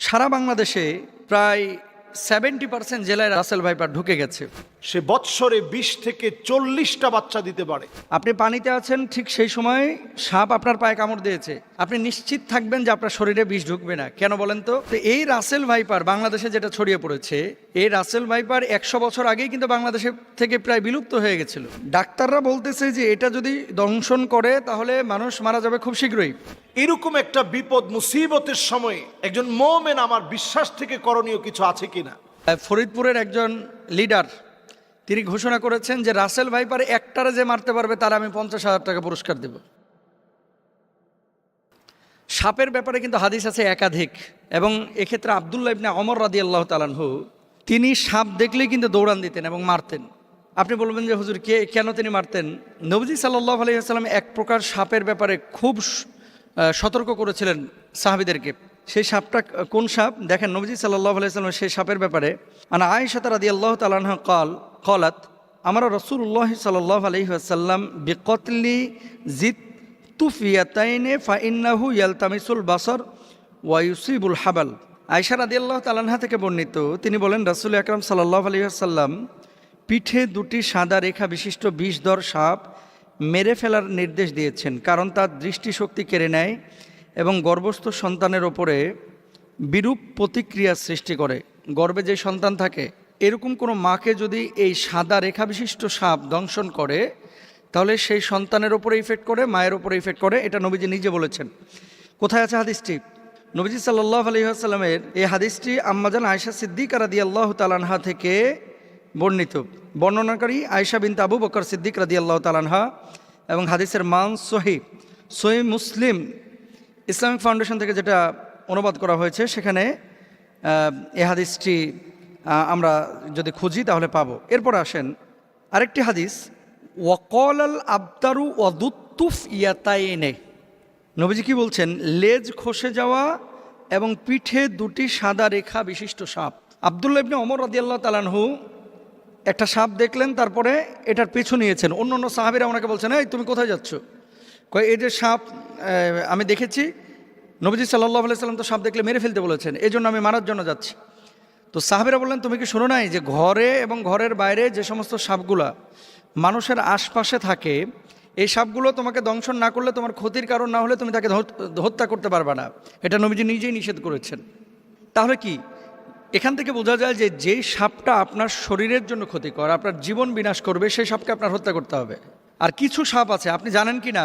সারা বাংলাদেশে প্রায় seventy percent জেলায় রাসেল ভাইপার ঢুকে গেছে। সে বৎসরে বিশ থেকে চল্লিশটা বাচ্চা দিতে পারে। আপনি পানিতে আছেন ঠিক সেই সময় সাপ আপনার পায়ে কামড় দিয়েছে। আপনি নিশ্চিত থাকবেন যে আপনার শরীরে বিষ ঢুকবে না। কেন বলেন তো? এই রাসেল ভাইপার বাংলাদেশে যেটা ছড়িয়ে পড়েছে এই রাসেল ভাইপার একশো বছর আগেই কিন্তু বাংলাদেশে থেকে প্রায় বিলুপ্ত হয়ে গেছিল। ডাক্তাররা বলতেছে যে এটা যদি দংশন করে তাহলে মানুষ মারা যাবে খুব শীঘ্রই। এরকম একটা বিপদ মুসিবতের সময় একজন মোমেন আমার বিশ্বাস থেকে করণীয় কিছু আছে কিনা? ফরিদপুরের একজন লিডার তিনি ঘোষণা করেছেন যে রাসেল ভাইপার একটারে যে মারতে পারবে, তার আমি পঞ্চাশ হাজার টাকা পুরস্কার দেব। সাপের ব্যাপারে কিন্তু হাদিস আছে একাধিক এবং এক্ষেত্রে আবদুল্লাহ ইবনে অমর রাদি আল্লাহ তালানহু তিনি সাপ দেখলেই কিন্তু দৌড়ান দিতেন এবং মারতেন। আপনি বলবেন যে, হুজুর, কে, কেন তিনি মারতেন? নবজি সাল্লাহ আলহিহাস্লাম এক প্রকার সাপের ব্যাপারে খুব সতর্ক করেছিলেন সাহাবিদেরকে। সেই সাপটা কোন সাপ? দেখেন, নবজি সাল্লাহ আলাইসাল্লাম সেই সাপের ব্যাপারে। আনা আয়েশা রাদি আল্লাহ তালাহ কল কলাত আমার রসুল্লাহ সাল্লাহ আলহিহাসাল্লাম বিকতলি জিত তুফিয়াতাইনে ফাইন্নাহু ইয়ালতামিসুল বাসর ওয়াইসিবুল হাবাল। আয়সা রাদি আল্লাহ তালাহা থেকে বর্ণিত, তিনি বলেন, রাসুল আকরাম সাল্লাহ আলহিহাসাল্লাম পিঠে দুটি সাদা রেখা বিশিষ্ট বিষধর সাপ মেরে ফেলার নির্দেশ দিয়েছেন, কারণ তার দৃষ্টিশক্তি কেড়ে নেয় এবং গর্ভস্থ সন্তানের ওপরে বিরূপ প্রতিক্রিয়া সৃষ্টি করে। গর্বে যে সন্তান থাকে এরকম কোনো মাকে যদি এই সাদা রেখা বিশিষ্ট সাপ দংশন করে, তাহলে সেই সন্তানের ওপরে ইফেক্ট করে, মায়ের ওপরে ইফেক্ট করে, এটা নবীজি নিজে বলেছেন। কোথায় আছে হাদিসটি? নবীজি সাল্লাহ আলহিহাস্লামের এই হাদিসটি আম্মাজান আয়সা সিদ্দিক রাদি আল্লাহ তালানহা থেকে বর্ণিত। বর্ণনাকারী আয়সা বিন আবু বকর সিদ্দিক রাদি আল্লাহ তালানহা এবং হাদিসের মান সহি। সহি মুসলিম ইসলামিক ফাউন্ডেশন থেকে যেটা অনুবাদ করা হয়েছে, সেখানে এ হাদিসটি আমরা যদি খুঁজি তাহলে পাবো। এরপর আসেন আরেকটি হাদিস ওয়াকল আল আবতারু ওয়াদুত্তুফ ইয়াতাইনে। নবীজি কি বলছেন? লেজ খসে যাওয়া এবং পিঠে দুটি সাদা রেখা বিশিষ্ট সাপ। আবদুল্লাহ ইবনে অমর রাদিয়াল্লাহ তালানহু একটা সাপ দেখলেন, তারপরে এটার পিছু নিয়েছেন। অন্য অন্য সাহাবিরা ওনাকে বলছেন, এই, তুমি কোথায় যাচ্ছ? কয়, এই যে সাপ আমি দেখেছি। নবীজি সাল্লাহ আলাইসাল্লাম তো সাপ দেখলে মেরে ফেলতে বলেছেন। এই জন্য আমি মারার জন্য যাচ্ছি। তো সাহাবিরা বললেন, তুমি কি শোনো নাই যে ঘরে এবং ঘরের বাইরে যে সমস্ত সাপগুলা মানুষের আশপাশে থাকে, এই সাপগুলো তোমাকে দংশন না করলে তোমার ক্ষতির কারণ না হলে তুমি তাকে হত্যা করতে পারবে না। এটা নবীজি নিজেই নিষেধ করেছেন। তাহলে কি? এখান থেকে বোঝা যায় যে যেই সাপটা আপনার শরীরের জন্য ক্ষতিকর, আপনার জীবন বিনাশ করবে, সেই সাপকে আপনার হত্যা করতে হবে। আর কিছু সাপ আছে, আপনি জানেন কি না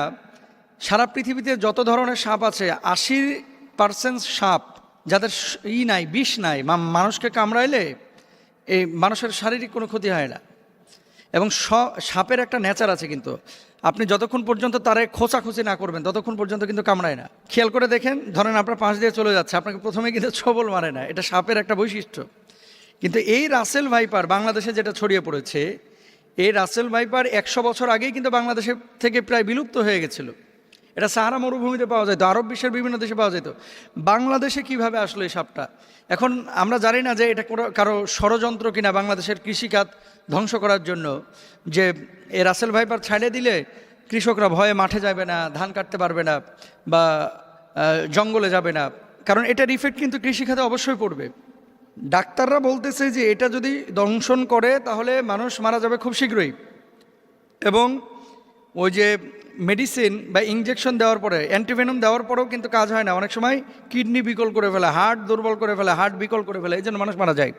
সারা পৃথিবীতে যত ধরনের সাপ আছে আশি পার্সেন্ট সাপ যাদের ই নাই, বিষ নাই মানুষকে কামড়াইলে এই মানুষের শারীরিক কোনো ক্ষতি হয় না। এবং সাপের একটা নেচার আছে কিন্তু। আপনি যতক্ষণ পর্যন্ত তারে খোঁচাখুচি না করবেন, ততক্ষণ পর্যন্ত কিন্তু কামড়ায় না। খেয়াল করে দেখেন, ধরেন আপনার পাশ দিয়ে চলে যাচ্ছে, আপনাকে প্রথমে কিন্তু ছবল মারে না। এটা সাপের একটা বৈশিষ্ট্য। কিন্তু এই রাসেল ভাইপার বাংলাদেশে যেটা ছড়িয়ে পড়েছে, এই রাসেল ভাইপার একশো বছর আগেই কিন্তু বাংলাদেশে থেকে প্রায় বিলুপ্ত হয়ে গেছিল। এটা সাহারা মরুভূমিতে পাওয়া যেত আরব বিশ্বের বিভিন্ন দেশে পাওয়া যেত বাংলাদেশে কীভাবে আসলো এই সাপটা? এখন আমরা জানি না যে এটা কারও ষড়যন্ত্র কিনা বাংলাদেশের কৃষিখাত ধ্বংস করার জন্য, যে এই রাসেল ভাইপার ছাড়িয়ে দিলে কৃষকরা ভয়ে মাঠে যাবে না, ধান কাটতে পারবে না, বা জঙ্গলে যাবে না। কারণ এটার ইফেক্ট কিন্তু কৃষিখাতে অবশ্যই পড়বে। ডাক্তাররা বলতেছে যে এটা যদি দংশন করে, তাহলে মানুষ মারা যাবে খুব শীঘ্রই। এবং ওই যে মেডিসিন বা ইঞ্জেকশন দেওয়ার পরে অ্যান্টিভেনম দেওয়ার পরেও কিন্তু কাজ হয় না। অনেক সময় কিডনি বিকল করে ফেলে হার্ট দুর্বল করে ফেলে হার্ট বিকল করে ফেলে এই জন্য মানুষ মারা যায়।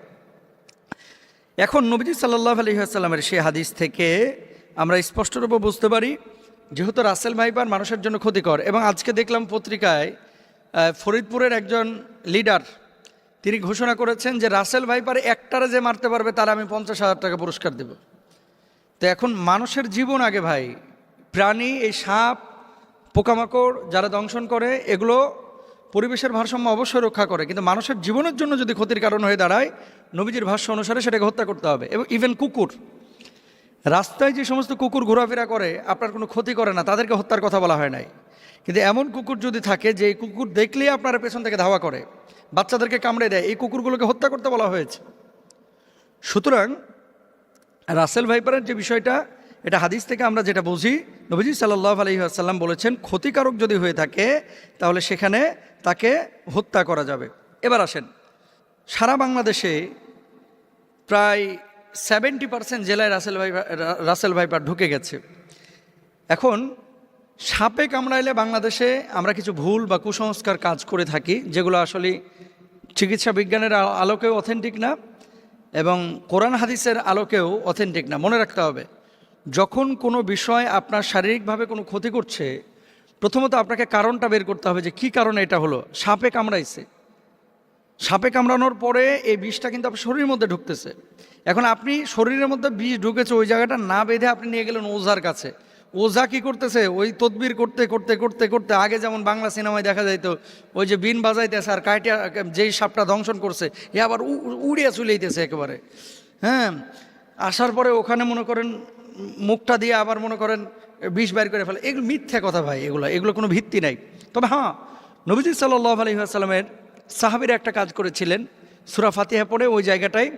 এখন নবীজি সাল্লাহ আলহিহাস্লামের সেই হাদিস থেকে আমরা স্পষ্টরূপে বুঝতে পারি, যেহেতু রাসেল ভাইপার মানুষের জন্য ক্ষতিকর, এবং আজকে দেখলাম পত্রিকায় ফরিদপুরের একজন লিডার তিনি ঘোষণা করেছেন যে রাসেল ভাইপার একটারে যে মারতে পারবে, তার আমি পঞ্চাশ হাজার টাকা পুরস্কার দেব। তো এখন মানুষের জীবন আগে ভাই প্রাণী, এই সাপ, পোকামাকড় যারা দংশন করে, এগুলো পরিবেশের ভারসাম্য অবশ্যই রক্ষা করে। কিন্তু মানুষের জীবনের জন্য যদি ক্ষতির কারণ হয়ে দাঁড়ায়, নবীজির ভাষ্য অনুসারে সেটাকে হত্যা করতে হবে। এবং ইভেন কুকুর, রাস্তায় যে সমস্ত কুকুর ঘোরাফেরা করে, আপনার কোনো ক্ষতি করে না, তাদেরকে হত্যার কথা বলা হয় নাই। কিন্তু এমন কুকুর যদি থাকে, যে কুকুর দেখলেই আপনার পেছন থেকে ধাওয়া করে, বাচ্চাদেরকে কামড়ে দেয়, এই কুকুরগুলোকে হত্যা করতে বলা হয়েছে। সুতরাং রাসেল ভাইপারের যে বিষয়টা এটা হাদিস থেকে আমরা যেটা বুঝি, নবীজি সাল্লাহ আলহিহাসাল্লাম বলেছেন, ক্ষতিকারক যদি হয়ে থাকে, তাহলে সেখানে তাকে হত্যা করা যাবে। এবার আসেন, সারা বাংলাদেশে প্রায় সেভেন্টি পার্সেন্ট জেলায় রাসেল ভাই, রাসেল ভাইপার ঢুকে গেছে। এখন, সাপে কামড়াইলে বাংলাদেশে আমরা কিছু ভুল বা কুসংস্কার কাজ করে থাকি, যেগুলো আসলে চিকিৎসা বিজ্ঞানের আলোকেও অথেন্টিক না, এবং কোরআন হাদিসের আলোকেও অথেন্টিক না। মনে রাখতে হবে যখন কোনো বিষয় আপনার শারীরিকভাবে কোনো ক্ষতি করছে, প্রথমত আপনাকে কারণটা বের করতে হবে যে কী কারণে এটা হলো। সাপে কামড়াইছে। সাপে কামড়ানোর পরে এই বিষটা কিন্তু আপনার শরীরের মধ্যে ঢুকতেছে। এখন আপনি শরীরের মধ্যে বিষ ঢুকেছে ওই জায়গাটা না বেঁধে আপনি নিয়ে গেলেন ওঝার কাছে। ওঝা কি করতেছে? ওই তদবির করতে করতে করতে করতে আগে যেমন বাংলা সিনেমায় দেখা যাইতো, ওই যে বিন বাজাইতেছে আর কাইটিয়া যেই সাপটা দংশন করছে, এ আবার উড়িয়া চলেইতেছে একেবারে। হ্যাঁ আসার পরে ওখানে মনে করেন মুখটা দিয়ে আবার মনে করেন বিষ বাইর করে ফেলে। এগুলো মিথ্যা কথা ভাই, এগুলো এগুলো কোনো ভিত্তি নাই। তবে হ্যাঁ নবীজি সাল্লাহ আলহিহাসাল্লামের সাহাবির একটা কাজ করেছিলেন। সুরা ফাতিহা পড়ে ওই জায়গাটায়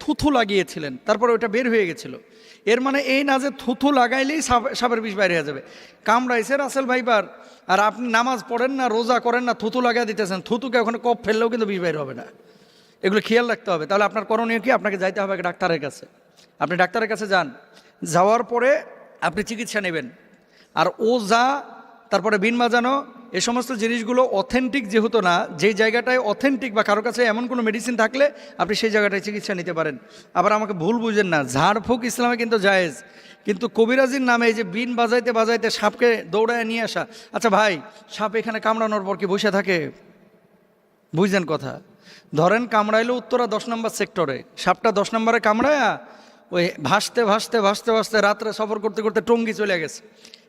থুথু লাগিয়েছিলেন। তারপরে ওটা বের হয়ে গেছিল। এর মানে এই না যে থুথু লাগাইলেই সাপ- সাপের বিষ বাইরে হয়ে যাবে। কামড়াইছে রাসেল ভাইবার আর আপনি নামাজ পড়েন না, রোজা করেন না, থুথু লাগিয়ে দিতেছেন থুতুকে ওখানে কপ ফেললেও কিন্তু বিষ বাইর হবে না। এগুলো খেয়াল রাখতে হবে। তাহলে আপনার করণীয় কি? আপনাকে যাইতে হবে ডাক্তারের কাছে। আপনি ডাক্তারের কাছে যান। যাওয়ার পরে আপনি চিকিৎসা নেবেন। আর ও যা তারপরে বিন বাজানো এ সমস্ত জিনিসগুলো অথেন্টিক যেহেতু না, যেই জায়গাটায় অথেন্টিক বা কারও কাছে এমন কোনো মেডিসিন থাকলে আপনি সেই জায়গাটায় চিকিৎসা নিতে পারেন। আবার আমাকে ভুল বুঝেন না, ঝাড়ফুঁক ইসলামে কিন্তু জায়েজ। কিন্তু কবিরাজির নামে এই যে বিন বাজাইতে বাজাইতে সাপকে দৌড়ায় নিয়ে আসা আচ্ছা ভাই, সাপ এখানে কামড়ানোর পর কি বসে থাকে? বুঝলেন কথা। ধরেন কামড়াইলো উত্তরা দশ নম্বর সেক্টরে সাপটা দশ নম্বরে কামড়ায়া ওই ভাসতে ভাসতে ভাসতে ভাসতে রাত্রে সফর করতে করতে টঙ্গি চলে গেছে।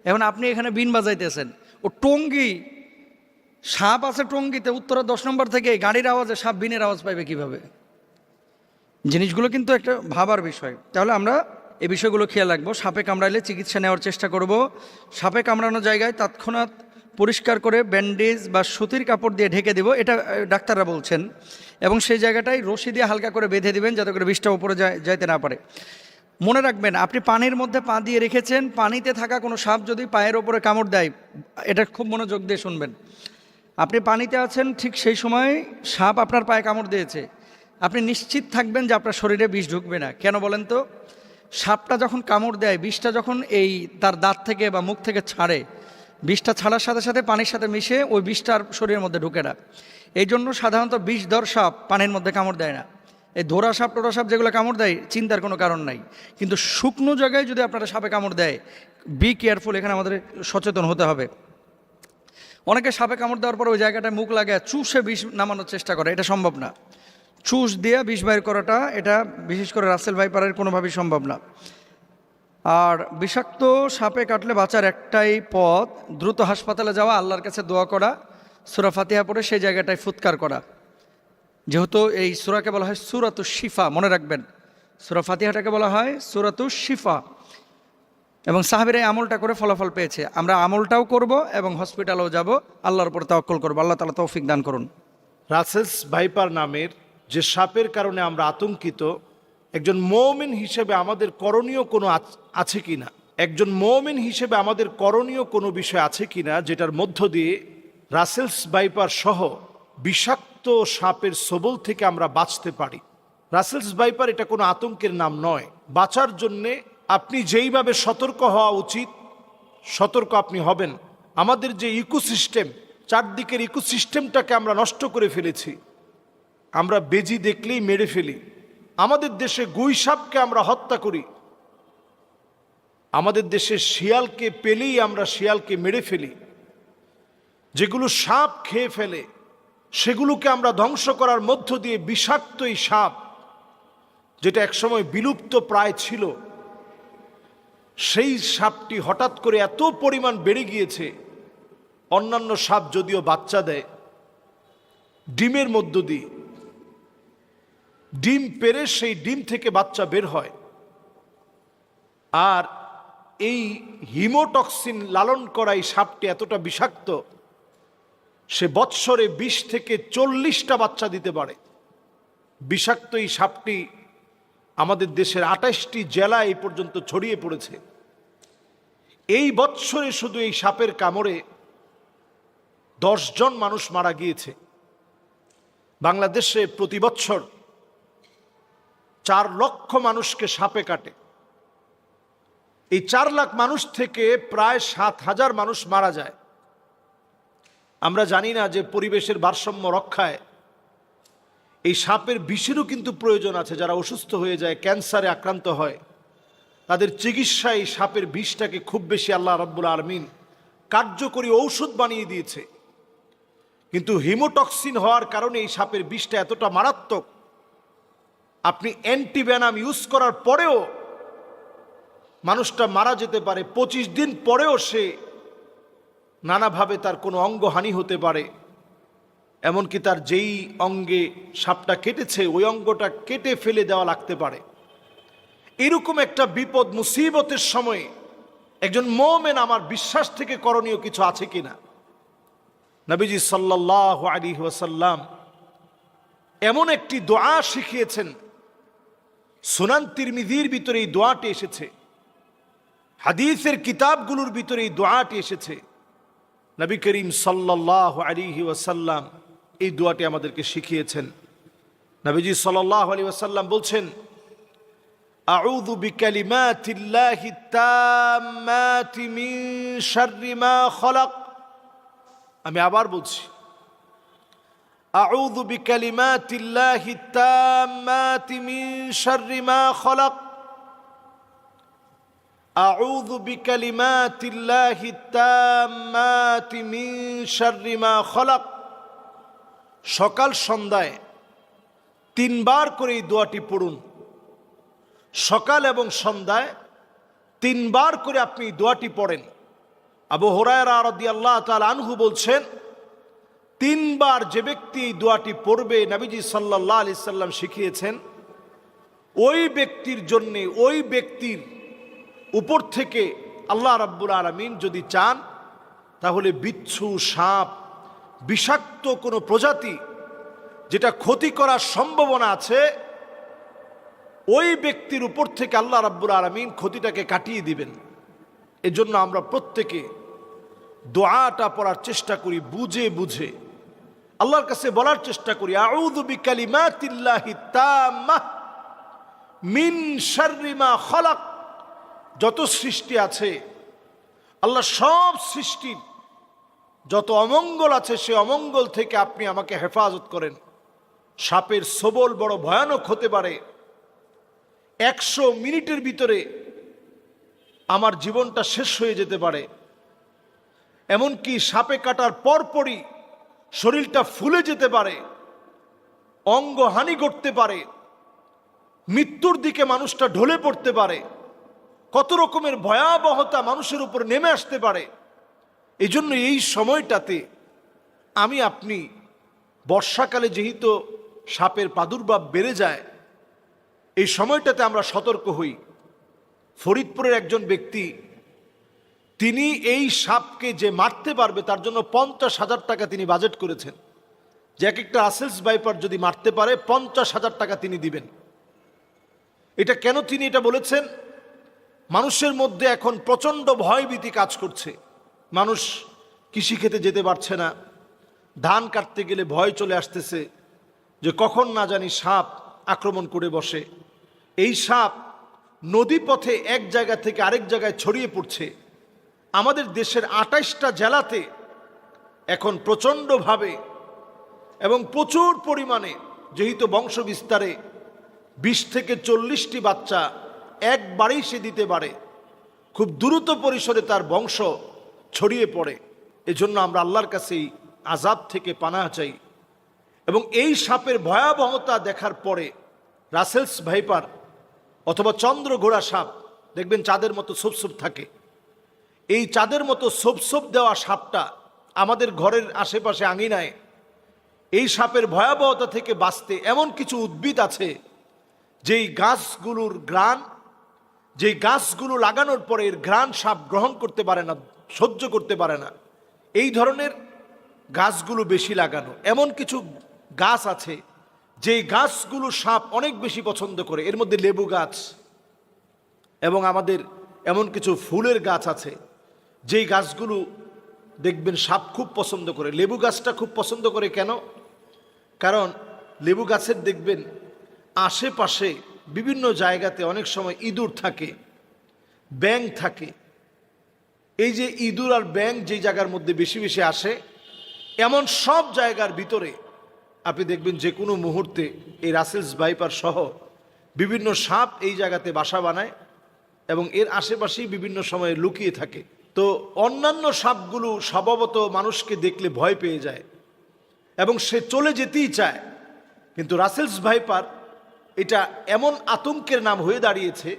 এখন আপনি এখানে বিন বাজাইতেছেন। ও টঙ্গি, সাপ আছে টঙ্গিতে, উত্তরা দশ নম্বর থেকে গাড়ির আওয়াজে সাপ বিনের আওয়াজ পাইবে কীভাবে? জিনিসগুলো কিন্তু একটা ভাবার বিষয়। তাহলে আমরা এই বিষয়গুলো খেয়াল রাখব। সাপে কামড়াইলে চিকিৎসা নেওয়ার চেষ্টা করব। সাপে কামড়ানো জায়গায় তৎক্ষণাৎ পরিষ্কার করে ব্যান্ডেজ বা সুতির কাপড় দিয়ে ঢেকে দিব, এটা ডাক্তাররা বলছেন। এবং সেই জায়গাটায় রশি দিয়ে হালকা করে বেঁধে দিবেন যাতে করে বিষটা উপরে যাইতে না পারে। মনে রাখবেন, আপনি পানির মধ্যে পা দিয়ে রেখেছেন, পানিতে থাকা কোনো সাপ যদি পায়ের ওপরে কামড় দেয়, এটা খুব মনোযোগ দিয়ে শুনবেন। আপনি পানিতে আছেন, ঠিক সেই সময় সাপ আপনার পায়ে কামড় দিয়েছে। আপনি নিশ্চিত থাকবেন যে আপনার শরীরে বিষ ঢুকবে না। কেন বলেন তো? সাপটা যখন কামড় দেয়, বিষটা যখন এই তার দাঁত থেকে বা মুখ থেকে ছাড়ে বিষটা ছাড়ার সাথে সাথে পানির সাথে মিশে ওই বিষটার শরীরের মধ্যে ঢুকে না এই জন্য সাধারণত বিষধর সাপ পানির মধ্যে কামড় দেয় না। এই ধোরা সাপ, টোরা সাপ যেগুলো কামড় দেয়, চিন্তার কোনো কারণ নাই। কিন্তু শুকনো জায়গায় যদি আপনারা সাপে কামড় দেয় বি কেয়ারফুল এখানে আমাদের সচেতন হতে হবে। অনেকে সাপে কামড় দেওয়ার পর ওই জায়গাটায় মুখ লাগে চুষে বিষ নামানোর চেষ্টা করে, এটা সম্ভব না। চুষ দিয়ে বিষ বাইর করাটা, এটা বিশেষ করে রাসেল ভাইপারের কোনোভাবেই সম্ভব না। আর বিষাক্ত সাপে কাটলে বাঁচার একটাই পথ, দ্রুত হাসপাতালে যাওয়া, আল্লাহর কাছে দোয়া করা, সুরা ফাতিহা পড়ে সেই জায়গাটায় ফুৎকার করা। যেহেতু এই সুরাকে বলা হয় সুরাতু শিফা, মনে রাখবেন। সুরা ফাতিহাটাকে বলা হয় সুরাতু শিফা। এবং সাহাবের এই আমলটা করে ফলাফল পেয়েছে। আমরা আমলটাও করব এবং হসপিটালেও যাব। আল্লাহর উপর তাওয়াক্কুল করব। আল্লাহ তালা তৌফিক দান করুন। রাসেলস ভাইপার নামের যে সাপের কারণে আমরা আতঙ্কিত একজন মৌমিন হিসেবে আমাদের করণীয় কোনো আছে কিনা? একজন মৌমিন হিসেবে আমাদের করণীয় কোনো বিষয় আছে কিনা, যেটার মধ্য দিয়ে রাসেলস বাইপার সহ বিষাক্ত সাপের সবল থেকে আমরা বাঁচতে পারি? রাসেলস বাইপার এটা কোনো আতঙ্কের নাম নয়। বাঁচার জন্যে আপনি যেইভাবে সতর্ক হওয়া উচিত, সতর্ক আপনি হবেন। আমাদের যে ইকোসিস্টেম, চারদিকের ইকোসিস্টেমটাকে আমরা নষ্ট করে ফেলেছি। আমরা বেজি দেখলেই মেরে ফেলি। আমাদের দেশে গুই সাপকে আমরা হত্যা করি। আমাদের দেশে শিয়ালকে পেলেই আমরা শিয়ালকে মেরে ফেলি। যেগুলো সাপ খেয়ে ফেলে, সেগুলোকে আমরা ধ্বংস করার মধ্য দিয়ে বিষাক্ত এই সাপ, যেটা একসময় বিলুপ্ত প্রায় ছিল, সেই সাপটি হঠাৎ করে এত পরিমাণ বেড়ে গিয়েছে, অন্যান্য সাপ যদিও বাচ্চা দেয়, ডিমের মধ্য দিয়ে। ডিম পেরে সেই ডিম থেকে বাচ্চা বের হয়। আর এই হিমোটক্সিন লালন করা এই সাপটি এতটা বিষাক্ত, সে বৎসরে বিশ থেকে চল্লিশটা বাচ্চা দিতে পারে। বিষাক্ত এই সাপটি আমাদের দেশের আঠাশটি জেলা এই পর্যন্ত ছড়িয়ে পড়েছে। এই বৎসরে শুধু এই সাপের কামড়ে দশজন মানুষ মারা গিয়েছে। বাংলাদেশে প্রতি বছর চার লক্ষ মানুষকে সাপে কাটে। এই চার লাখ মানুষ থেকে প্রায় সাত হাজার মানুষ মারা যায়। আমরা জানি না যে পরিবেশের ভারসাম্য রক্ষায় এই সাপের বিষেরও কিন্তু প্রয়োজন আছে। যারা অসুস্থ হয়ে যায়, ক্যান্সারে আক্রান্ত হয়, তাদের চিকিৎসায় এই সাপের বিষটাকে খুব বেশি আল্লাহ রব্বুল আলমিন কার্যকরী ঔষধ বানিয়ে দিয়েছে। কিন্তু হিমোটক্সিন হওয়ার কারণে এই সাপের বিষটা এতটা মারাত্মক আপনি অ্যান্টিভ্যানাম ইউজ করার পরেও মানুষটা মারা যেতে পারে, পঁচিশ দিন পরেও সে নানাভাবে তার কোনো অঙ্গহানি হতে পারে। এমনকি তার যেই অঙ্গে সাপটা কেটেছে, ওই অঙ্গটা কেটে ফেলে দেওয়া লাগতে পারে। এরকম একটা বিপদ, মুসিবতের সময়ে একজন মোমেন আমার বিশ্বাস থেকে করণীয় কিছু আছে কিনা? নবীজি সাল্লাহ আলী ওয়াসাল্লাম এমন একটি দোয়া শিখিয়েছেন সুনান তিরমিদির ভিতরে এই দোয়াটি এসেছে হাদিসের কিতাবগুলোর ভিতরে এই দোয়াটি এসেছে নবী করিম সাল্লাহ আলিহি ওয়াসাল্লাম এই দোয়াটি আমাদেরকে শিখিয়েছেন নবীজি সাল্লাহ আলী ওয়াসাল্লাম বলছেন أعوذ بكلمات الله التامات من شر ما خلق আমি আবার বলছি أعوذ بكلمات الله التامات من شر ما خلق أعوذ بكلمات الله التامات من شر ما خلق সকাল সন্ধ্যায় তিনবার করে এই দোয়াটি পড়ুন সকাল এবং সন্ধ্যায় তিনবার করে আপনি এই দোয়াটি পড়েন আবু হরায়রা রদি আল্লাহ তাল আনহু বলছেন তিনবার যে ব্যক্তি এই দোয়াটি পড়বে নবীজি সাল্লাহ আলি সাল্লাম শিখিয়েছেন, ওই ব্যক্তির জন্যে, ওই ব্যক্তির উপর থেকে আল্লাহ রাব্বুল আলমিন যদি চান, তাহলে বিচ্ছু সাপ, বিষাক্ত কোনো প্রজাতি যেটা ক্ষতি করার সম্ভাবনা আছে, ওই ব্যক্তির উপর থেকে আল্লাহ রাব্বুল আলমিন ক্ষতিটাকে কাটিয়ে দিবেন। এজন্য আমরা প্রত্যেকে দোয়াটা পড়ার চেষ্টা করি, বুঝে বুঝে। আল্লাহর কাছে বলার চেষ্টা করি মিন শাররি মা যত সৃষ্টি আছে আল্লাহ সব সৃষ্টির যত অমঙ্গল আছে, সে অমঙ্গল থেকে আপনি আমাকে হেফাজত করেন। সাপের সবল বড় ভয়ানক হতে পারে। একশো মিনিটের ভিতরে আমার জীবনটা শেষ হয়ে যেতে পারে। এমনকি সাপে কাটার পরপরই শরীরটা ফুলে যেতে পারে, অঙ্গহানি ঘটতে পারে, মৃত্যুর দিকে মানুষটা ঢলে পড়তে পারে, কত রকমের ভয়াবহতা মানুষের উপর নেমে আসতে পারে। এই জন্য এই সময়টাতে আমি আপনি বর্ষাকালে যেহেতু সাপের প্রাদুর্ভাব বেড়ে যায়, এই সময়টাতে আমরা সতর্ক হই। ফরিদপুরের একজন ব্যক্তি তিনি এই সাপকে যে মারতে পারবে, তার জন্য পঞ্চাশ হাজার টাকা তিনি বাজেট করেছেন। যে এক একটা আসেলস বাইপার যদি মারতে পারে, পঞ্চাশ হাজার টাকা তিনি দিবেন। এটা কেন তিনি এটা বলেছেন? মানুষের মধ্যে এখন প্রচণ্ড ভয়ভীতি কাজ করছে। মানুষ কৃষি খেতে যেতে পারছে না। ধান কাটতে গেলে ভয় চলে আসতেছে যে কখন না জানি সাপ আক্রমণ করে বসে। এই সাপ নদী পথে এক জায়গা থেকে আরেক জায়গায় ছড়িয়ে পড়ছে। আমাদের দেশের আটাইশটা জেলাতে এখন প্রচণ্ডভাবে এবং প্রচুর পরিমাণে, যেহেতু বংশ বিস্তারে বিশ থেকে চল্লিশটি বাচ্চা একবারেই সে দিতে পারে। খুব দ্রুত পরিসরে তার বংশ ছড়িয়ে পড়ে। এজন্য আমরা আল্লাহর কাছেই আজাব থেকে পানা চাই। এবং এই সাপের ভয়াবহতা দেখার পরে রাসেলস ভাইপার অথবা চন্দ্র ঘোড়া সাপ, দেখবেন চাঁদের মতো সোপ সোপ থাকে। এই চাঁদের মতো সোপ সোপ দেওয়া সাপটা আমাদের ঘরের আশেপাশে আঙিনায়, এই সাপের ভয়াবহতা থেকে বাঁচতে এমন কিছু উদ্ভিদ আছে, যেই গাছগুলোর গ্রান যেই গাছগুলো লাগানোর পরে এর ঘ্রাণ সাপ গ্রহণ করতে পারে না, সহ্য করতে পারে না। এই ধরনের গাছগুলো বেশি লাগানো। এমন কিছু গাছ আছে, যেই গাছগুলো সাপ অনেক বেশি পছন্দ করে। এর মধ্যে লেবু গাছ এবং আমাদের এমন কিছু ফুলের গাছ আছে যেই গাছগুলো দেখবেন সাপ খুব পছন্দ করে, লেবু গাছটা খুব পছন্দ করে কেন? কারণ লেবু গাছের দেখবেন আশেপাশে বিভিন্ন জায়গাতে অনেক সময় ইঁদুর থাকে, ব্যাং থাকে। এই যে ইঁদুর আর ব্যাং যে জায়গার মধ্যে বেশি বেশি আসে, এমন সব জায়গার ভিতরে আপনি দেখবেন যে কোনো মুহূর্তে এই রাসেলস বাইপার সহ বিভিন্ন সাপ এই জায়গাতে বাসা বানায় এবং এর আশেপাশেই বিভিন্ন সময়ে লুকিয়ে থাকে। তো অন্যান্য সাপগুলো স্বভাবত মানুষকে দেখলে ভয় পেয়ে যায় এবং সে চলে যেতেই চায়। কিন্তু রাসেলস ভাইপার এটা এমন আতঙ্কের নাম হয়ে দাঁড়িয়েছে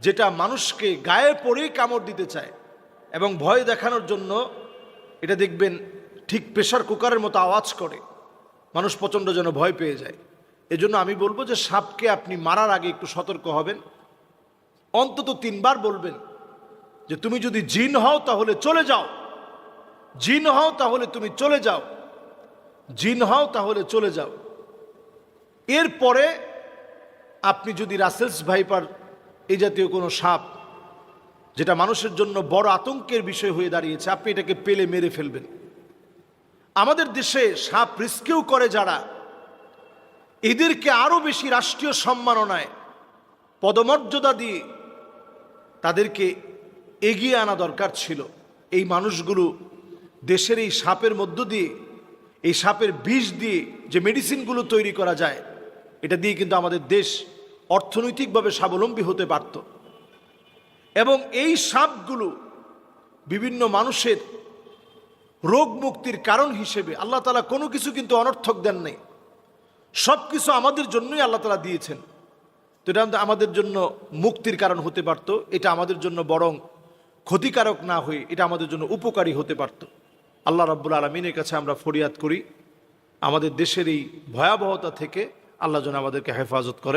যেটা মানুষকে গায়ে পড়েই কামড় দিতে চায় এবং ভয় দেখানোর জন্য এটা দেখবেন ঠিক প্রেশার কুকারের মতো আওয়াজ করে। মানুষ প্রচণ্ড যেন ভয় পেয়ে যায়। এজন্য আমি বলব যে সাপকে আপনি মারার আগে একটু সতর্ক হবেন। অন্তত তিনবার বলবেন যে তুমি যদি জিন হও তাহলে চলে যাও। জিন হও তাহলে তুমি চলে যাও। জিন হও তাহলে চলে যাও। এরপরে আপনি যদি রাসেলস ভাইপার এই জাতীয় কোনো সাপ, যেটা মানুষের জন্য বড় আতঙ্কের বিষয় হয়ে দাঁড়িয়েছে, আপনি এটাকে পেলে মেরে ফেলবেন। আমাদের দেশে সাপ রিস্কেও করে যারা, এদেরকে আরও বেশি রাষ্ট্রীয় সম্মাননায় পদমর্যাদা দিয়ে তাদেরকে এগিয়ে আনা দরকার ছিল। এই মানুষগুলো দেশের এই সাপের মধ্য দিয়ে, এই সাপের বিষ দিয়ে যে মেডিসিনগুলো তৈরি করা যায়, এটা দিয়ে কিন্তু আমাদের দেশ অর্থনৈতিকভাবে স্বাবলম্বী হতে পারত। এবং এই সাপগুলো বিভিন্ন মানুষের রোগ মুক্তির কারণ হিসেবে আল্লাহ তালা কোনো কিছু কিন্তু অনর্থক দেন নাই। সব কিছু আমাদের জন্যই আল্লাহ তালা দিয়েছেন। তো এটা আমাদের জন্য মুক্তির কারণ হতে পারত, এটা আমাদের জন্য বরং ক্ষতিকারক না হয়ে এটা আমাদের জন্য উপকারী হতে পারত। আল্লাহ রব্বুল আলমিনের কাছে আমরা ফরিয়াদ করি, আমাদের দেশের এই ভয়াবহতা থেকে আল্লাহ যেন আমাদেরকে হেফাজত করেন।